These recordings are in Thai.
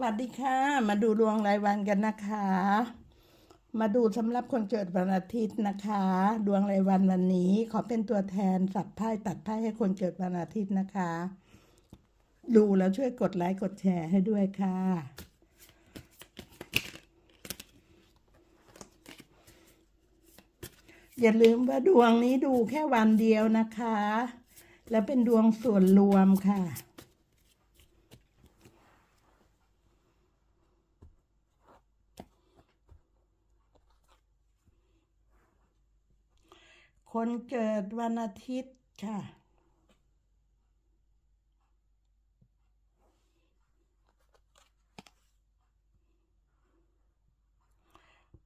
วัสดีค่ะ มาดูดวงรายวันกันนะคะ มาดูสำหรับคนเกิดวันอาทิตย์นะคะ ดวงรายวันวันนี้ ขอเป็นตัวแทนสับไพ่ตัดไพ่ให้คนเกิดวันอาทิตย์นะคะ ดูแล้วช่วยกดไลค์กดแชร์ให้ด้วยค่ะ อย่าลืมว่าดวงนี้ดูแค่วันเดียวนะคะ แล้วเป็นดวงส่วนรวมค่ะ คนเกิดวันอาทิตย์ค่ะ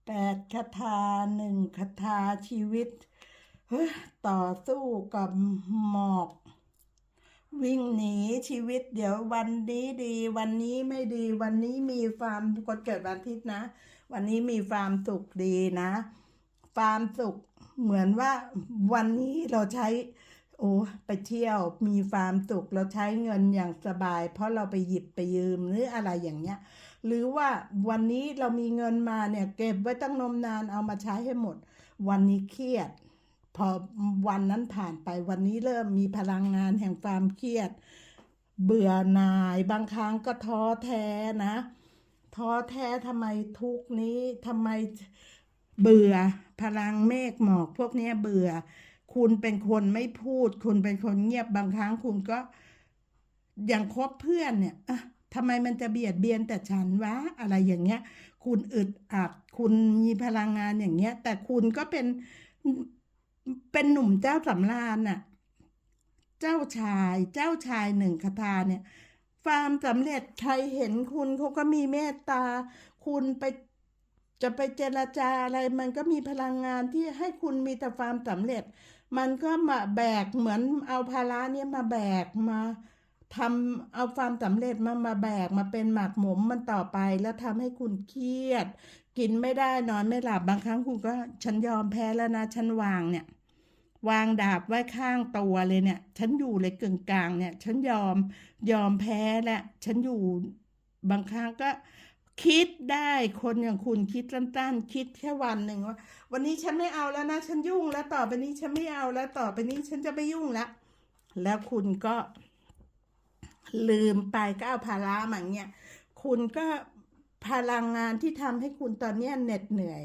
แปดคาถาหนึ่งคาถาชีวิตเฮ้ยต่อสู้กับหมอก วิ่งหนีชีวิตเดี๋ยววันนี้ดี วันนี้ไม่ดี วันนี้มีความคนเกิดวันอาทิตย์นะ วันนี้มีความสุขดีนะ ความสุข เหมือนว่าวันนี้เราใช้ โอ้ไปเที่ยวมีความสุขเราใช้เงินอย่างสบาย เพราะเราไปหยิบไปยืมหรืออะไรอย่างเงี้ย หรือว่าวันนี้เรามีเงินมาเนี่ยเก็บไว้ตั้งนมนานเอามาใช้ให้หมด วันนี้เครียด พอวันนั้นผ่านไปวันนี้เริ่มมีพลังงานแห่งความเครียด เบื่อหน่ายบางครั้งก็ท้อแท้นะท้อแท้ทำไมทุกนี้ทำไมเบื่อ พลังเมฆหมอกพวกนี้เบื่อ คุณเป็นคนไม่พูด คุณเป็นคนเงียบบางครั้งคุณก็อย่างคบเพื่อนเนี่ยอะทำไมมันจะเบียดเบียนแต่ฉันวะอะไรอย่างเงี้ย คุณอึดอัด คุณมีพลังงานอย่างเงี้ย แต่คุณก็เป็นเป็นหนุ่มเจ้าสำราญน่ะ เจ้าชายเจ้าชายหนึ่งคาถาเนี่ยความสำเร็จใครเห็นคุณเขาก็มีเมตตา คุณไป จะไปเจรจาอะไรมันก็มีพลังงานที่ให้คุณมีแต่ความสำเร็จ มันก็มาแบกเหมือนเอาภาระเนี่ยมาแบกมาทำเอาความสำเร็จมามาแบกมาเป็นหมากหมมมันต่อไปแล้วทำให้คุณเครียด กินไม่ได้นอนไม่หลับบางครั้งคุณก็ฉันยอมแพ้แล้วนะฉันวางเนี่ยวางดาบไว้ข้างตัวเลยเนี่ย ฉันอยู่เลยกึ่งกลางเนี่ย ฉันยอมยอมแพ้และ ฉันอยู่บางครั้งก็ คิดได้คนอย่างคุณคิดสั้นๆคิดแค่วันหนึ่งว่า วันนี้ฉันไม่เอาแล้วนะฉันยุ่งแล้วต่อไปนี้ฉันไม่เอาแล้วต่อไปนี้ฉันจะไม่ยุ่งแล้วแล้วคุณก็ ลืมไปก็เอาภาระมาเงี้ยคุณก็พลังงานที่ทำให้คุณตอนเนี้เหน็ดเหนื่อย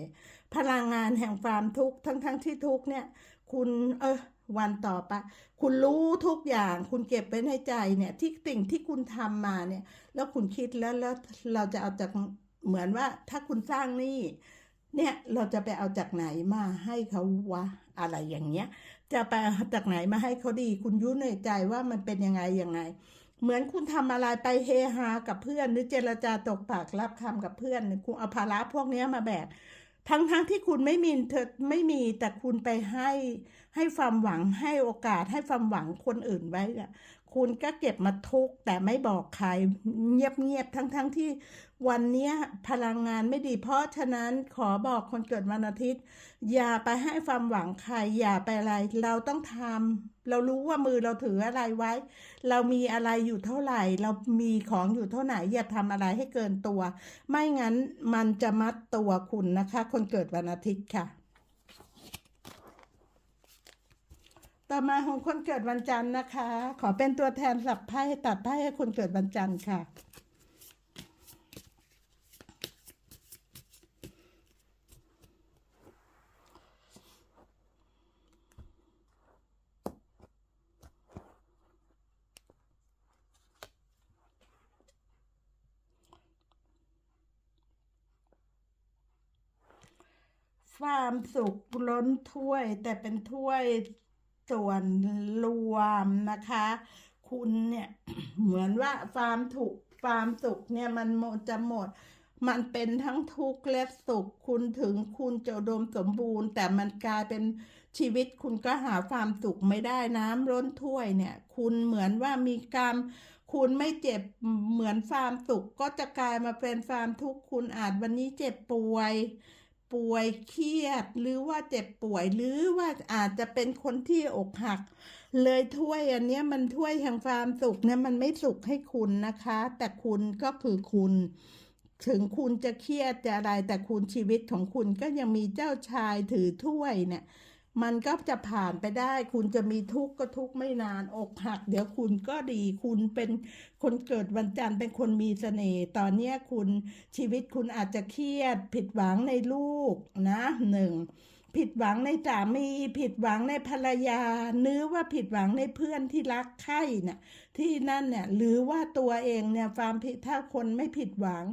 พลังงานแห่งความทุกข์ทั้งๆทที่ทุกข์เนี่ย คุณเออ วันต่อไป คุณรู้ทุกอย่าง คุณเก็บไว้ในใจเนี่ยที่สิ่งที่คุณทำมาเนี่ย แล้วคุณคิดแล้วแล้วเราจะเอาจากเหมือนว่าถ้าคุณสร้างนี้เนี่ยเราจะไปเอาจากไหนมาให้เขาวะอะไรอย่างเงี้ย จะไปเอาจากไหนมาให้เขาดี คุณยุ่ในใจว่ามันเป็นยังไงยังไง เหมือนคุณทำอะไรไปเฮฮากับเพื่อน หรือเจรจาตกปากรับคำกับเพื่อนคุณเอาภาระพวกเนี้ยมาแบกทั้งทั้งที่คุณไม่มีเธอไม่มีแต่คุณไปให้ ให้ความหวังให้โอกาสให้ความหวังคนอื่นไว้อะคุณก็เก็บมาทุกแต่ไม่บอกใครเงียบเงียบทั้งทั้งที่วันนี้พลังงานไม่ดี เพราะฉะนั้นขอบอกคนเกิดวันอาทิตย์ อย่าไปให้ความหวังใครอย่าไปอะไร เราต้องทำเรารู้ว่ามือเราถืออะไรไว้ เรามีอะไรอยู่เท่าไหร่ เรามีของอยู่เท่าไหร่ อย่าทำอะไรให้เกินตัว ไม่งั้นมันจะมัดตัวคุณนะคะ คนเกิดวันอาทิตย์ค่ะ ต่อมาของคนเกิดวันจันทร์นะคะ ขอเป็นตัวแทนสับไพ่ตัดไพ่ให้คนเกิดวันจันทร์ค่ะ ความสุขล้นถ้วยแต่เป็นถ้วย ส่วนรวมนะคะ คุณเนี่ยเหมือนว่าความถูกความสุขเนี่ยมันหมดจะหมด มันเป็นทั้งทุกข์และสุข คุณถึงคุณจะดมสมบูรณ์ แต่มันกลายเป็นชีวิตคุณก็หาความสุขไม่ได้น้ำล้นถ้วยเนี่ย คุณเหมือนว่ามีกรรมคุณไม่เจ็บเหมือนความสุขก็จะกลายมาเป็นความทุกข์คุณอาจวันนี้เจ็บป่วย ป่วยเครียด หรือว่าเจ็บป่วย หรือว่าอาจจะเป็นคนที่อกหัก เลยถ้วยอันนี้มันถ้วยแห่งความสุขเนี่ยมันไม่สุขให้คุณนะคะ แต่คุณก็คือคุณ ถึงคุณจะเครียดจะอะไรแต่คุณชีวิตของคุณก็ยังมีเจ้าชายถือถ้วยเนี่ย มันก็จะผ่านไปได้ คุณจะมีทุกข์ก็ทุกข์ไม่นาน อกหัก เดี๋ยวคุณก็ดี คุณเป็นคนเกิดวันจันทร์เป็นคนมีเสน่ห์ ตอนเนี้คุณชีวิตคุณอาจจะเครียด ผิดหวังในลูกนะหนึ่งผิดหวังในสามี ผิดหวังในภรรยาหรือว่าผิดหวังในเพื่อนที่รักใคร่เนี่ยที่นั่นเนี่ยหรือว่าตัวเองเนี่ยความผิดถ้าคนไม่ผิดหวัง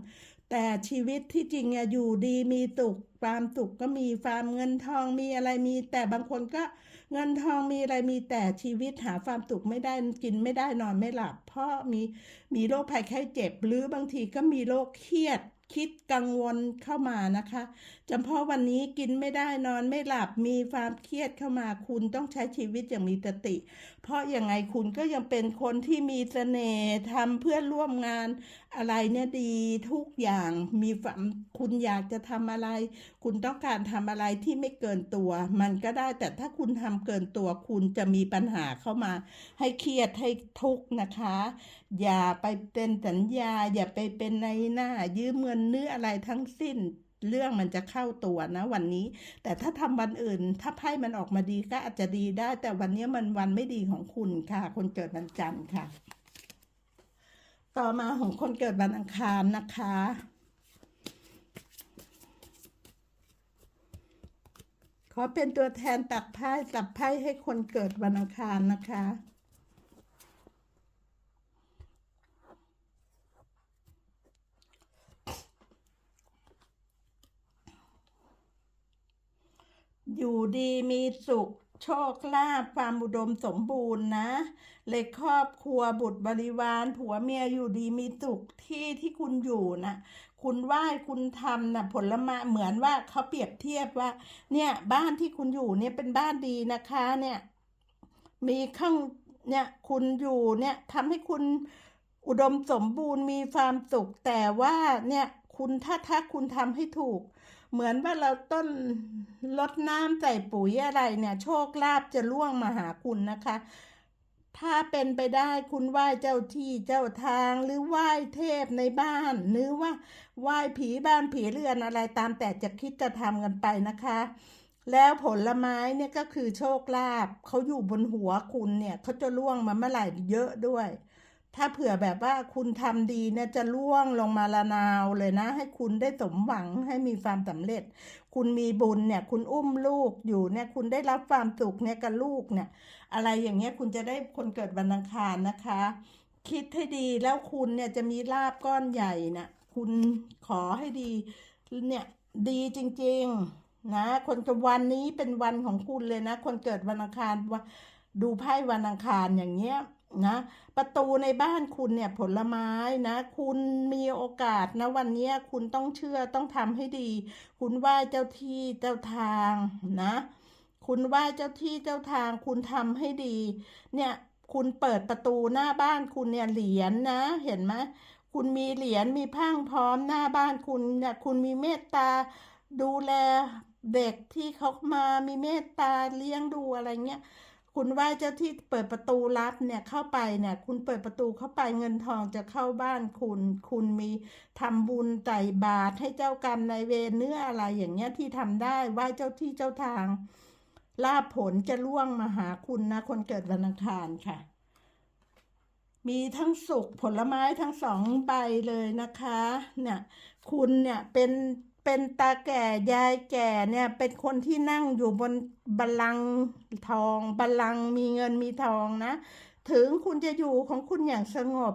แต่ชีวิตที่จริงอะอยู่ดีมีสุขความสุขก็มีความเงินทองมีอะไรมี แต่บางคนก็เงินทองมีอะไรมีแต่ชีวิตหาความสุขไม่ได้กินไม่ได้นอนไม่หลับ เพราะมีมีโรคภัยไข้เจ็บ หรือบางทีก็มีโรคเครียดคิดกังวลเข้ามานะคะจำเพาะวันนี้กินไม่ได้นอนไม่หลับมีความเครียดเข้ามาคุณต้องใช้ชีวิตอย่างมีสติ เพราะยังไงคุณก็ยังเป็นคนที่มีเสน่ห์ทำเพื่อนร่วมงานอะไรเนี่ยดีทุกอย่างมีความคุณอยากจะทำอะไร คุณต้องการทำอะไรที่ไม่เกินตัว มันก็ได้แต่ถ้าคุณทำเกินตัว คุณจะมีปัญหาเข้ามา ให้เครียดให้ทุกข์นะคะ อย่าไปเป็นสัญญา อย่าไปเป็นในหน้ายืมเงินเนื้ออะไรทั้งสิ้น เรื่องมันจะเข้าตัวนะ วันนี้ แต่ถ้าทำวันอื่น ถ้าไพ่มันออกมาดีก็อาจจะดีได้ แต่วันนี้มันวันไม่ดีของคุณค่ะ คนเกิดวันจันทร์ค่ะ ต่อมาของคนเกิดวันอังคารนะคะขอเป็นตัวแทนตัดไพ่ตัดไพ่ให้คนเกิดวันอังคารนะคะ อยู่ดีมีสุข โชคลาภความอุดมสมบูรณ์นะ เลยครอบครัวบุตรบริวารผัวเมียอยู่ดีมีสุขที่ที่คุณอยู่นะคุณไหว้คุณทำนะผลไม้เหมือนว่าเขาเปรียบเทียบว่า เนี่ยบ้านที่คุณอยู่เนี่ยเป็นบ้านดีนะคะเนี่ย มีข้างเนี่ยคุณอยู่เนี่ยทำให้คุณอุดมสมบูรณ์มีความสุขแต่ว่าเนี่ยคุณถ้าถ้าคุณทำให้ถูก เหมือนว่าเราต้นลดน้ำใส่ปุ๋ยอะไรเนี่ย โชคลาภจะล่วงมาหาคุณนะคะ ถ้าเป็นไปได้คุณไหว้เจ้าที่เจ้าทางหรือไหว้เทพในบ้าน หรือว่าไหว้ผีบ้านผีเรือนอะไรตามแต่จะคิดจะทำกันไปนะคะแล้วผลไม้เนี่ยก็คือโชคลาภเขาอยู่บนหัวคุณเนี่ยเขาจะล่วงมาเมื่อไหร่เยอะด้วย ถ้าเผื่อแบบว่าคุณทำดีเนี่ยจะล่วงลงมาละนาวเลยนะ ให้คุณได้สมหวังให้มีความสำเร็จ คุณมีบุญเนี่ย คุณอุ้มลูกอยู่เนี่ย คุณได้รับความสุขเนี่ยกับลูกเนี่ย อะไรอย่างเงี้ยคุณจะได้คนเกิดวันอังคารนะคะ คิดให้ดีแล้วคุณเนี่ยจะมีลาบก้อนใหญ่นะคุณขอให้ดี เนี่ยดีจริง ๆ นะ คนกับวันนี้เป็นวันของคุณเลยนะ คนเกิดวันอังคารว่าดูไพ่วันอังคารอย่างเงี้ย นะประตูในบ้านคุณเนี่ยผลไม้นะ คุณมีโอกาสนะวันนี้คุณต้องเชื่อต้องทำให้ดี คุณไหว้เจ้าที่เจ้าทางนะ คุณไหว้เจ้าที่เจ้าทาง คุณทำให้ดี เนี่ยคุณเปิดประตูหน้าบ้านคุณเนี่ยเหรียญนะเห็นไหมคุณมีเหรียญมีพังพร้อมหน้าบ้านคุณเนี่ยคุณมีเมตตาดูแลเด็กที่เขามามีเมตตาเลี้ยงดูอะไรเงี้ย คุณไหว้เจ้าที่เปิดประตูรับเนี่ยเข้าไปเนี่ย คุณเปิดประตูเข้าไปเงินทองจะเข้าบ้านคุณ คุณมีทำบุญไต่บาตรให้เจ้ากรรมนายเวรเนื้ออะไรอย่างเงี้ยที่ทำได้ไหว้เจ้าที่เจ้าทางลาภผลจะล่วงมาหาคุณนะ คนเกิดวันอังคารค่ะ มีทั้งสุกผลไม้ทั้งสองใบเลยนะคะ เนี่ย คุณเนี่ยเป็น เป็นตาแก่ยายแก่เนี่ย เป็นคนที่นั่งอยู่บนบัลลังก์ทองบัลลังก์มีเงินมีทองนะ ถึงคุณจะอยู่ของคุณอย่างสงบ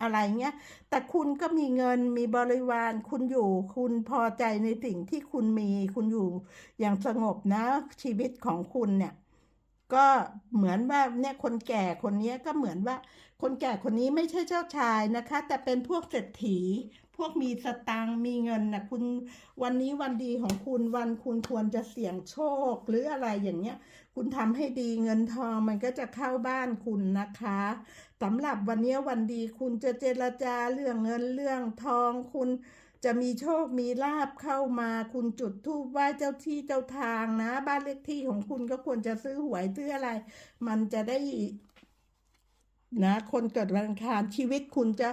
อะไรเงี้ย แต่คุณก็มีเงินมีบริวารคุณอยู่ คุณพอใจในสิ่งที่คุณมี คุณอยู่อย่างสงบนะ ชีวิตของคุณเนี่ย ก็เหมือนว่าเนี่ยคนแก่คนนี้ก็เหมือนว่า คนแก่คนนี้ไม่ใช่เจ้าชายนะคะ แต่เป็นพวกเศรษฐี วกมีสตางมีเงินนะคุณวันนี้วันดีของคุณวันคุณควรจะเสี่ยงโชค หรืออะไรอย่างเงี้ย คุณทำให้ดีเงินทองมันก็จะเข้าบ้านคุณนะคะสำหรับวันนี้วันดีคุณจะเจรจาเรื่องเงินเรื่องทองคุณจะมีโชค มีลาบเข้ามา คุณจุดธูปไหว้เจ้าที่เจ้าทางนะ บ้านเลขที่ของคุณก็ควรจะซื้อหวยซื้ออะไร มันจะได้นะ คนเกิดวันอังคารชีวิตคุณจะ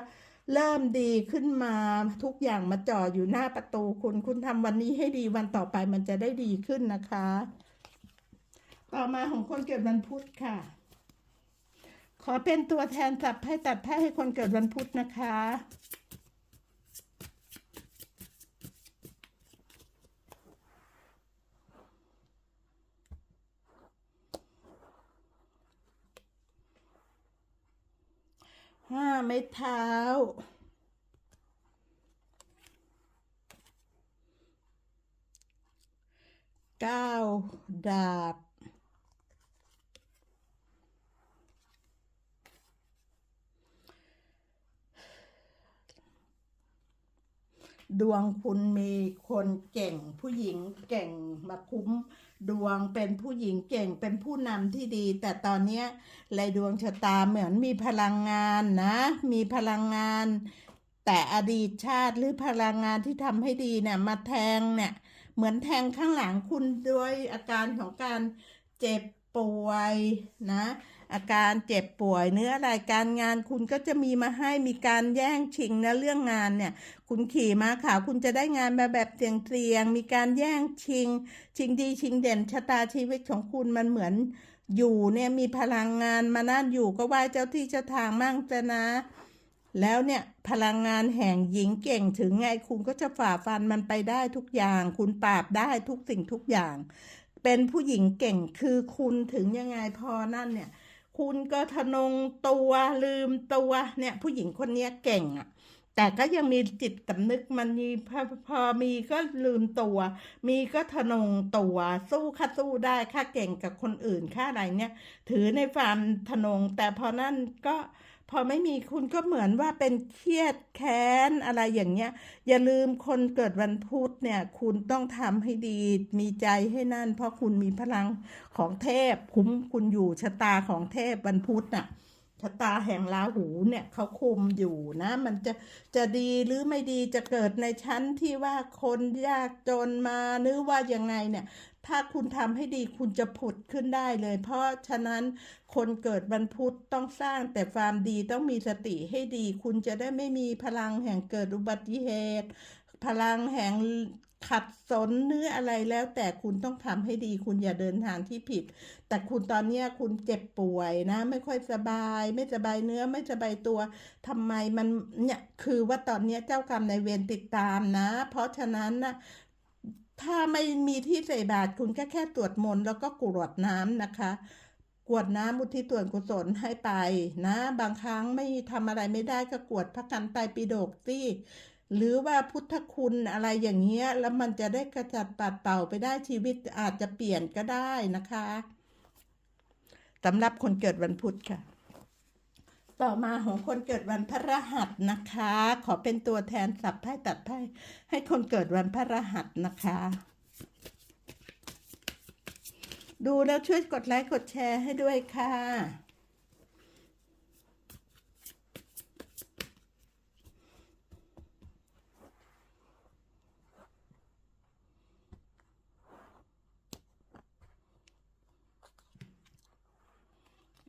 เริ่มดีขึ้นมาทุกอย่างมาจ่ออยู่หน้าประตูคุณ คุณทำวันนี้ให้ดีวันต่อไปมันจะได้ดีขึ้นนะคะ ต่อมาของคนเกิดวันพุธค่ะ ขอเป็นตัวแทนสับไพ่ตัดไพ่ให้คนเกิดวันพุธนะคะ ห้าไม้เท้า เก้าดาบ ดวงคุณมีคนเก่งผู้หญิงเก่งมาคุ้ม ดวงเป็นผู้หญิงเก่งเป็นผู้นำที่ดี แต่ตอนนี้ยรายดวงชะตาเหมือนมีพลังงานนะ มีพลังงาน แต่อดีตชาติหรือพลังงานที่ทำให้ดีเนี่ยมาแทงเนี่ยเหมือนแทงข้างหลังคุณด้วยอาการของการเจ็บป่วยนะ อาการเจ็บป่วยเนื้ออะไรการงานคุณก็จะมีมาให้มีการแย่งชิงนะเรื่องงานเนี่ย คุณขี่ม้าขาวคุณจะได้งานมาแบบเตียงๆมีการแย่งชิง ชิงดีชิงเด่นชะตาชีวิตของคุณมันเหมือนอยู่เนี่ยมีพลังงานมานั่นอยู่ก็ไหว้เจ้าที่เจ้าทางมั่งจะนะ แล้วเนี่ยพลังงานแห่งหญิงเก่งถึงไงคุณก็จะฝ่าฟันมันไปได้ทุกอย่าง คุณปราบได้ทุกสิ่งทุกอย่าง เป็นผู้หญิงเก่งคือคุณถึงยังไงพอนั่นเนี่ย คุณก็ทะนงตัวลืมตัวเนี่ยผู้หญิงคนนี้เก่งอะ แต่ก็ยังมีจิตสำนึกมันมีพอพอมีก็ลืมตัว มีก็ทะนงตัว สู้ค่าสู้ได้ค่าเก่งกับคนอื่นค่าอะไรเนี่ย ถือในความทะนง แต่พอนั่นก็พอไม่มีคุณก็เหมือนว่าเป็นเครียดแค้นอะไรอย่างเงี้ย อย่าลืมคนเกิดวันพุธเนี่ย คุณต้องทำให้ดี มีใจให้นั่น เพราะคุณมีพลังของเทพคุ้มคุณอยู่ชะตาของเทพวันพุธน่ะ ชะตาแห่งราหูเนี่ยเขาคุมอยู่นะ มันจะจะดีหรือไม่ดีจะเกิดในชั้นที่ว่าคนยากจนมาหรือว่ายังไงเนี่ย ถ้าคุณทำให้ดีคุณจะผุดขึ้นได้เลย เพราะฉะนั้นคนเกิดวันพุธต้องสร้างแต่ความดีต้องมีสติให้ดี คุณจะได้ไม่มีพลังแห่งเกิดอุบัติเหตุ พลังแห่ง ขัดสนเนื้ออะไรแล้ว แต่คุณต้องทำให้ดี คุณอย่าเดินทางที่ผิด แต่คุณตอนเนี้คุณเจ็บป่วยนะ ไม่ค่อยสบาย ไม่สบายเนื้อไม่สบายตัวทำไมมันเนี่ยคือว่าตอนเนี้เจ้ากรรมในเวรติดตามนะ เพราะฉะนั้นนะถ้าไม่มีที่ใส่บาตรคุณก็แค่ตรวจมนต์แล้วก็กรวดน้ำนะคะกวดน้ำอุทิศส่วนกุศลให้ไปนะ บางครั้งไม่ทำอะไรไม่ได้ก็กวดพระกันไตรปิฎกสิ หรือว่าพุทธคุณอะไรอย่างเงี้ย แล้วมันจะได้กระจัดปัดเป่าไปได้ชีวิตอาจจะเปลี่ยนก็ได้นะคะสำหรับคนเกิดวันพุธค่ะ ต่อมาของคนเกิดวันพฤหัสนะคะ ขอเป็นตัวแทนสับไพ่ตัดไพ่ให้คนเกิดวันพฤหัสนะคะ ดูแล้วช่วยกดไลค์กดแชร์ให้ด้วยค่ะ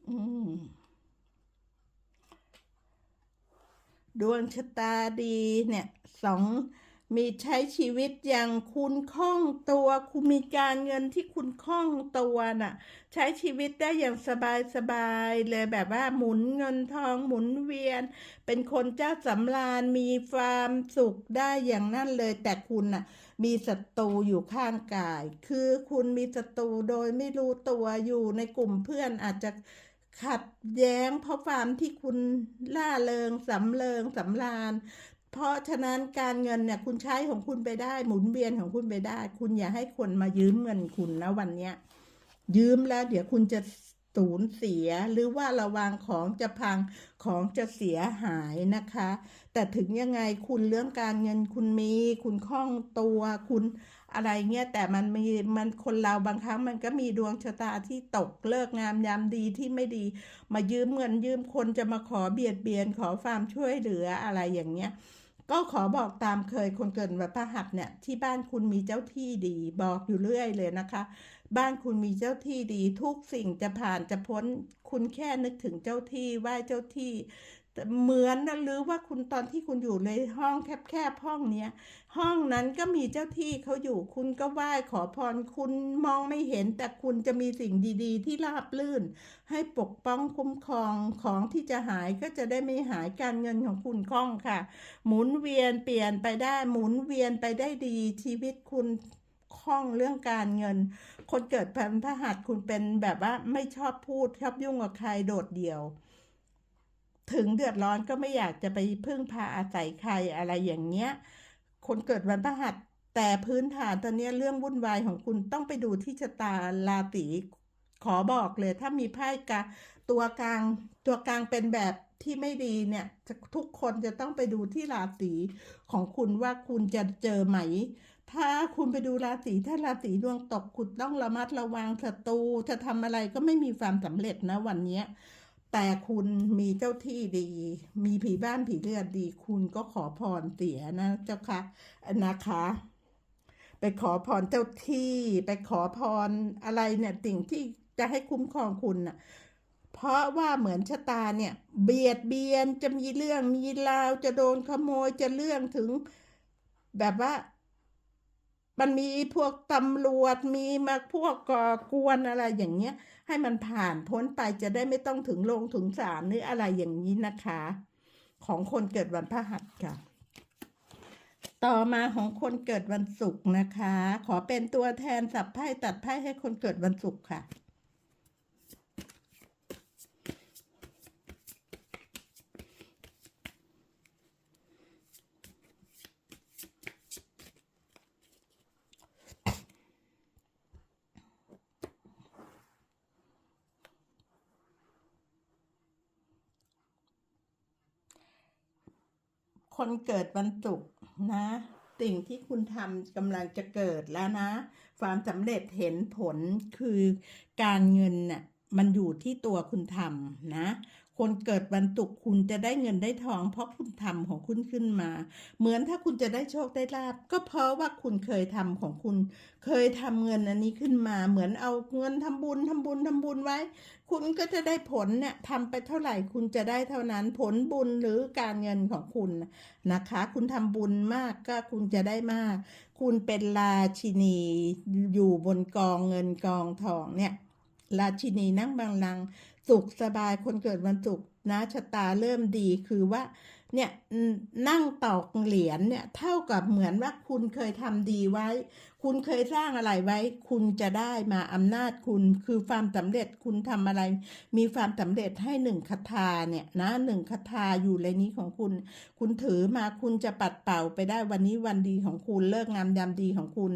อืม ดวงชะตาดีเนี่ยสองมีใช้ชีวิตอย่างคุณคล่องตัว คุณมีการเงินที่คุณคล่องตัวน่ะ ใช้ชีวิตได้อย่างสบายสบายเลยแบบว่าหมุนเงินทองหมุนเวียน เป็นคนเจ้าสำราญมีความสุขได้อย่างนั้นเลย แต่คุณน่ะ มีศัตรูอยู่ข้างกาย คือคุณมีศัตรูโดยไม่รู้ตัวอยู่ในกลุ่มเพื่อนอาจจะ ขัดแย้งเพราะความที่คุณล่าเริงสำเริงสำราญ เพราะฉะนั้นการเงินเนี่ยคุณใช้ของคุณไปได้ หมุนเวียนของคุณไปได้ คุณอย่าให้คนมายืมเงินคุณนะวันเนี้ยยืมแล้ว เดี๋ยวคุณจะสูญเสียหรือว่าระวังของจะพังของจะเสียหายนะคะ แต่ถึงยังไงคุณเรื่องการเงินคุณมี คุณคล่องตัวคุณ อะไรเงี้ยแต่มันมีมันคนเราบางครั้งมันก็มีดวงชะตาที่ตกเลิกงามยามดีที่ไม่ดี มายืมเงินยืมคนจะมาขอเบียดเบียนขอความช่วยเหลืออะไรอย่างเงี้ยก็ขอบอกตามเคยคนเกิดวันพฤหัสเนี่ยที่บ้านคุณมีเจ้าที่ดีบอกอยู่เรื่อยเลยนะคะ บ้านคุณมีเจ้าที่ดี ทุกสิ่งจะผ่านจะพ้นคุณแค่นึกถึงเจ้าที่ไหว้เจ้าที่ เหมือนนะหรือว่าคุณตอนที่คุณอยู่ในห้องแคบๆห้องเนี้ยห้องนั้นก็มีเจ้าที่เขาอยู่คุณก็ไหว้ขอพรคุณมองไม่เห็น แต่คุณจะมีสิ่งดีๆ ที่ราบลื่น ให้ปกป้องคุ้มครองของที่จะหายก็จะได้ไม่หายการเงินของคุณคล่องค่ะ หมุนเวียนเปลี่ยนไปได้หมุนเวียนไปได้ดีชีวิตคุณคล่องเรื่องการเงิน คนเกิดพันพหัสคุณเป็นแบบว่าไม่ชอบพูดชอบยุ่งกับใครโดดเดี่ยว ถึงเดือดร้อนก็ไม่อยากจะไปพึ่งพาอาศัยใครอะไรอย่างเงี้ย คนเกิดวันพฤหัส แต่พื้นฐานตอนนี้เรื่องวุ่นวายของคุณต้องไปดูที่ชะตาราศีขอบอกเลย ถ้ามีไพ่กาตัวกลางตัวกลางเป็นแบบที่ไม่ดีเนี่ยทุกคนจะต้องไปดูที่ราศีของคุณว่าคุณจะเจอไหม ถ้าคุณไปดูราศีถ้าราศีดวงตกคุณต้องระมัดระวังศัตรูจะทำอะไรก็ไม่มีความสำเร็จนะวันนี้ แต่คุณมีเจ้าที่ดี มีผีบ้านผีเรือนดี คุณก็ขอพรเสียนะเจ้าค่ะนะคะ ไปขอพรเจ้าที่ ไปขอพรอะไรเนี่ยสิ่งที่จะให้คุ้มครองคุณน่ะเพราะว่าเหมือนชะตาเนี่ย เบียดเบียนจะมีเรื่องมีราวจะโดนขโมยจะเรื่องถึงแบบว่า มันมีพวกตำรวจมีมาพวกก่อกวนอะไรอย่างเงี้ย ให้มันผ่านพ้นไปจะได้ไม่ต้องถึงโรงถึงศาลหรืออะไรอย่างนี้นะคะ ของคนเกิดวันพฤหัสค่ะ ต่อมาของคนเกิดวันศุกร์นะคะ ขอเป็นตัวแทนสับไพ่ตัดไพ่ให้คนเกิดวันศุกร์ค่ะ คนเกิดวันศุกร์นะสิ่งที่คุณทำกำลังจะเกิดแล้วนะ ความสำเร็จเห็นผลคือการเงินน่ะมันอยู่ที่ตัวคุณทำนะ คนเกิดวันศุกคุณจะได้เงินได้ทอง เพราะคุณทำของคุณขึ้นมา เหมือนถ้าคุณจะได้โชคได้ลาบก็เพราะว่าคุณเคยทำของคุณ เคยทำเงินอันนี้ขึ้นมา เหมือนเอาเงินทำบุญทำบุญทำบุญไว้ คุณก็จะได้ผลเนี่ยทำไปเท่าไหร่คุณจะได้เท่านั้นผลบุญหรือการเงินของคุณนะคะ คุณทำบุญมากก็คุณจะได้มาก คุณเป็นราชินีอยู่บนกองเงินกองทองเนี่ยราชินีนั่งบังลัง สุขสบายคนเกิดวันศุกร์นะชะตาเริ่มดีคือว่า เนี่ยนั่งตอกเหรียญเนี่ยเท่ากับเหมือนว่าคุณเคยทำดีไว้ คุณเคยสร้างอะไรไว้ คุณจะได้มาอำนาจคุณคือความสำเร็จคุณทำอะไร มีความสำเร็จให้หนึ่งคาถาเนี่ยนะหนึ่งคาถาอยู่ในนี้ของคุณ คุณถือมาคุณจะปัดเป่าไปได้วันนี้วันดีของคุณเลิกงามยามดีของคุณ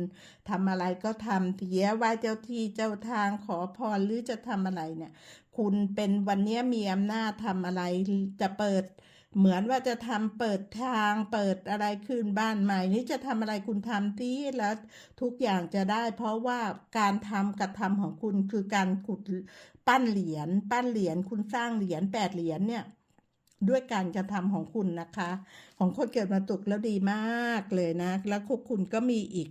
ทำอะไรก็ทำเสียไหว้เจ้าที่เจ้าทางขอพรหรือจะทำอะไรเนี่ย คุณเป็นวันนี้มีอำนาจทำอะไรจะเปิด เหมือนว่าจะทำเปิดทางเปิดอะไรขึ้นบ้านใหม่ นี่จะทำอะไรคุณทำที่แล้วทุกอย่างจะได้ เพราะว่าการทำกระทำของคุณคือการขุดปั้นเหรียญปั้นเหรียญคุณสร้างเหรียญแปดเหรียญเนี่ยด้วยการกระทำของคุณนะคะ ของคนเกิดมาตุกแล้วดีมากเลยนะ แล้วคุณก็มีอีก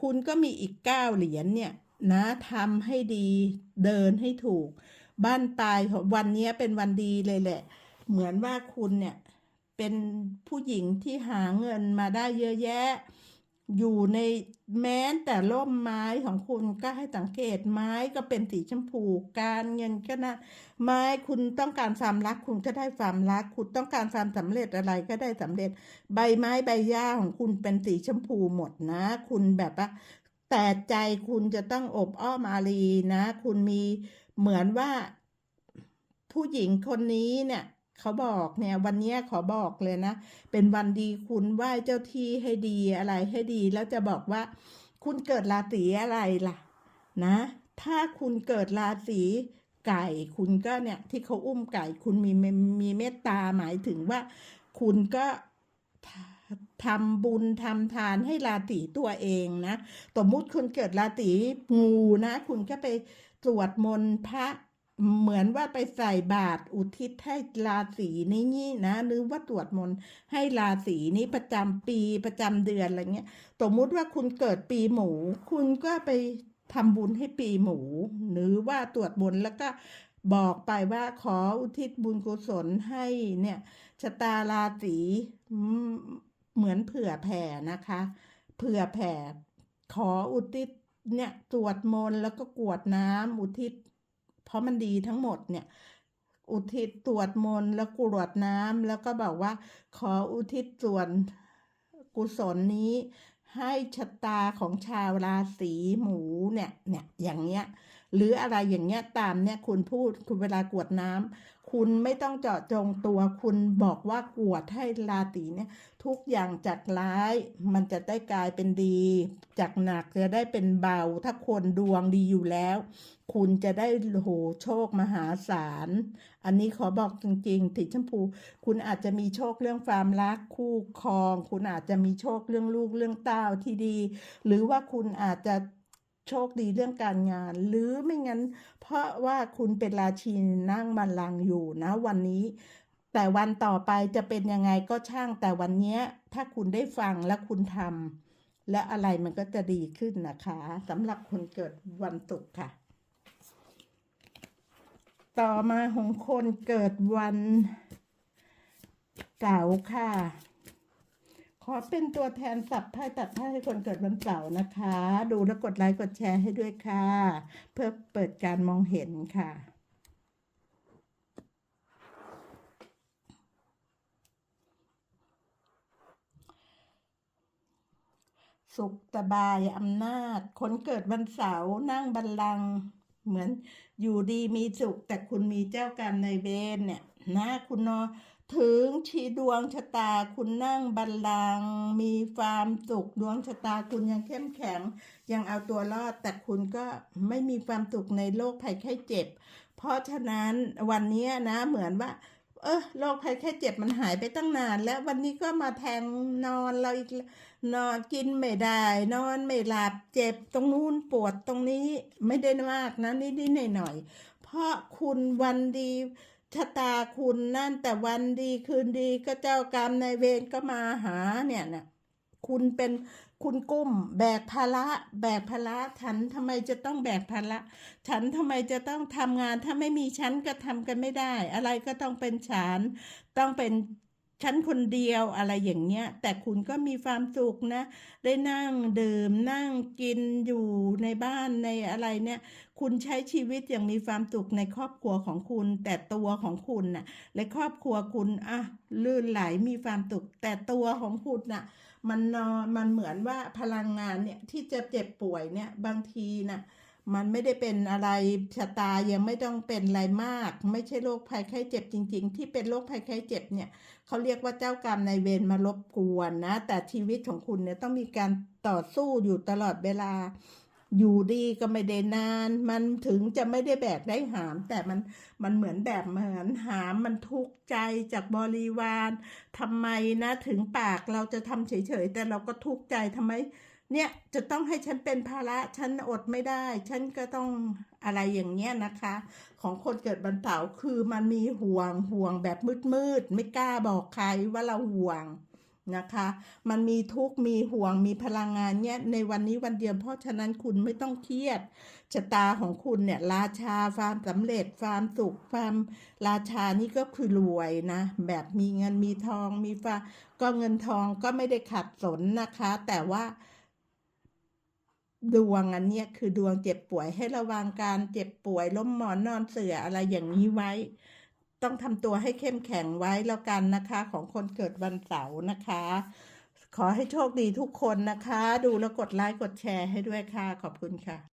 คุณก็มีอีกเก้าเหรียญเนี่ยนะทำให้ดีเดินให้ถูก บ้านปลายวันนี้เป็นวันดีเลยแหละ เหมือนว่าคุณเนี่ยเป็นผู้หญิงที่หาเงินมาได้เยอะแยะ อยู่ในแม้แต่ร่มไม้ของคุณก็ให้สังเกตไม้ก็เป็นสีชมพูการเงินก็นะไม้คุณต้องการความรักคุณก็ได้ความรัก คุณต้องการความสำเร็จอะไรก็ได้สำเร็จ ใบไม้ใบหญ้าของคุณเป็นสีชมพูหมดนะ คุณแบบว่าแต่ใจคุณจะต้องอบอ้อมอารีนะ คุณมีเหมือนว่าผู้หญิงคนนี้เนี่ย เขาบอกเนี่ยวันนี้ขอบอกเลยนะ เป็นวันดีคุณไหว้เจ้าที่ให้ดีอะไรให้ดี แล้วจะบอกว่า คุณเกิดราศีอะไรล่ะ นะ ถ้าคุณเกิดราศีไก่คุณก็เนี่ยที่เขาอุ้มไก่ คุณมีมีมีเมตตาหมายถึงว่า คุณก็ททำบุญทำทานให้ราศีตัวเองนะสมมุติคุณเกิดราศีงูนะ คุณก็ไปสวดมนต์พระ เหมือนว่าไปใส่บาตรอุทิศให้ราศีนี้นี่นะหรือว่าตรวจมนต์ให้ราศีนี้ประจำปีประจำเดือนอะไรเงี้ยสมมุติว่าคุณเกิดปีหมู คุณก็ไปทำบุญให้ปีหมู หรือว่าตรวจมนต์แล้วก็บอกไปว่าขออุทิศบุญกุศลให้เนี่ยชะตาราศีเหมือนเผื่อแผ่นะคะ เผื่อแผ่ขออุทิศเนี่ยตรวจมนต์แล้วก็กวดน้ำอุทิศ เพราะมันดีทั้งหมดเนี่ย อุทิศตรวจมนต์แล้วกรวดน้ำแล้วก็บอกว่า ขออุทิศส่วนกุศลนี้ให้ชะตาของชาวราศีหมูเนี่ยเนี่ยอย่างเงี้ย หรืออะไรอย่างเงี้ยตามเนี่ยคุณพูดคุณเวลากรวดน้ำ คุณไม่ต้องเจาะจงตัวคุณบอกว่ากวดให้ราศีเนี่ยทุกอย่างจากร้ายมันจะได้กลายเป็นดี จากหนักจะได้เป็นเบา ถ้าคนดวงดีอยู่แล้ว คุณจะได้โหโชคมหาศาล อันนี้ขอบอกจริงๆติชมพู คุณอาจจะมีโชคเรื่องความรักคู่ครอง คุณอาจจะมีโชคเรื่องลูกเรื่องเต้าที่ดี หรือว่าคุณอาจจะ โชคดีเรื่องการงาน หรือไม่งั้น เพราะว่าคุณเป็นราชินีนั่งบัลลังก์อยู่นะวันนี้ แต่วันต่อไปจะเป็นยังไงก็ช่างแต่วันนี้ถ้าคุณได้ฟังและคุณทำและอะไรมันก็จะดีขึ้นนะคะสำหรับคนเกิดวันศุกร์ค่ะ ต่อมาของคนเกิดวันเสาร์ค่ะ อเป็นตัวแทนสับไพ่ตัดไพ่ให้คนเกิดวันเสาร์นะคะ ดูแล้วกดไลค์กดแชร์ให้ด้วยค่ะ เพื่อเปิดการมองเห็นค่ะสุขสบายอำนาจ คนเกิดวันเสาร์นั่งบัลลัง เหมือนอยู่ดีมีสุข แต่คุณมีเจ้ากรรมในายเวรเนี่ยนะคุณเนอะ ถึงชีดวงชะตาคุณนั่งบัลลังก์มีความสุขดวงชะตาคุณยังเข้มแข็ง ยังเอาตัวรอด แต่คุณก็ไม่มีความสุขในโรคภัยไข้เจ็บ เพราะฉะนั้นวันนี้นะเหมือนว่า เออโรคภัยแค่เจ็บมันหายไปตั้งนาน แล้ววันนี้ก็มาแทงนอนเราอีกนอนกินไม่ได้ นอนไม่หลับเจ็บตรงนู้นปวดตรงนี้ไม่ได้มากนะนิดนิดหน่อยหน่อยๆเพราะคุณวันดี ชะตาคุณนั่นแต่วันดีคืนดีก็เจ้ากรรมนายเวรก็มาหาเนี่ยนะคุณเป็นคุณกุ้มแบกภาระแบกภาระฉันทำไมจะต้องแบกภาระฉันทำไมจะต้องทำงาน ถ้าไม่มีฉันก็ทำกันไม่ได้ อะไรก็ต้องเป็นฉันต้องเป็น ฉันคนเดียวอะไรอย่างเงี้ย แต่คุณก็มีความสุขนะ ได้นั่งดื่มนั่งกินอยู่ในบ้านในอะไรเนี่ย คุณใช้ชีวิตอย่างมีความสุขในครอบครัวของคุณ แต่ตัวของคุณน่ะ และครอบครัวคุณอะลื่นไหลมีความสุขแต่ตัวของคุณน่ะ มันนอนมันเหมือนว่าพลังงานเนี่ยที่จะเจ็บป่วยเนี่ยบางทีน่ะ มันไม่ได้เป็นอะไรชะตายังไม่ต้องเป็นอะไรมาก ไม่ใช่โรคภัยไข้เจ็บจริง ๆ ที่เป็นโรคภัยไข้เจ็บเนี่ยเขาเรียกว่าเจ้ากรรมนายเวรมารบกวนนะ แต่ชีวิตของคุณเนี่ยต้องมีการต่อสู้อยู่ตลอดเวลา อยู่ดีก็ไม่ได้นาน มันถึงจะไม่ได้แบกได้หาม แต่มันมันเหมือนแบบเหมือนหามมันทุกข์ใจจากบริวารทำไมนะถึงปากเราจะทำเฉยๆแต่เราก็ทุกข์ใจทำไม เนี่ยจะต้องให้ฉันเป็นภาระฉันอดไม่ได้ ฉันก็ต้องอะไรอย่างเงี้ยนะคะ ของคนเกิดวันเสาร์คือมันมีห่วงห่วงแบบมืดๆไม่กล้าบอกใครว่าเราห่วงนะคะ มันมีทุกมีห่วงมีพลังงานเนี่ยในวันนี้วันเดียวเพราะฉะนั้นคุณไม่ต้องเครียดชะตาของคุณเนี่ยราชาความสำเร็จความสุขความราชานี่ก็คือรวยนะแบบมีเงินมีทองมีฟ้าก็เงินทองก็ไม่ได้ขัดสนนะคะ แต่ว่า ดวงอันเนี้ยคือดวงเจ็บป่วยให้ระวังการเจ็บป่วยล้มหมอนนอนเสื่ออะไรอย่างนี้ไว้ ต้องทำตัวให้เข้มแข็งไว้แล้วกันนะคะ ของคนเกิดวันเสาร์นะคะ ขอให้โชคดีทุกคนนะคะ ดูแล้วกดไลค์กดแชร์ให้ด้วยค่ะ ขอบคุณค่ะ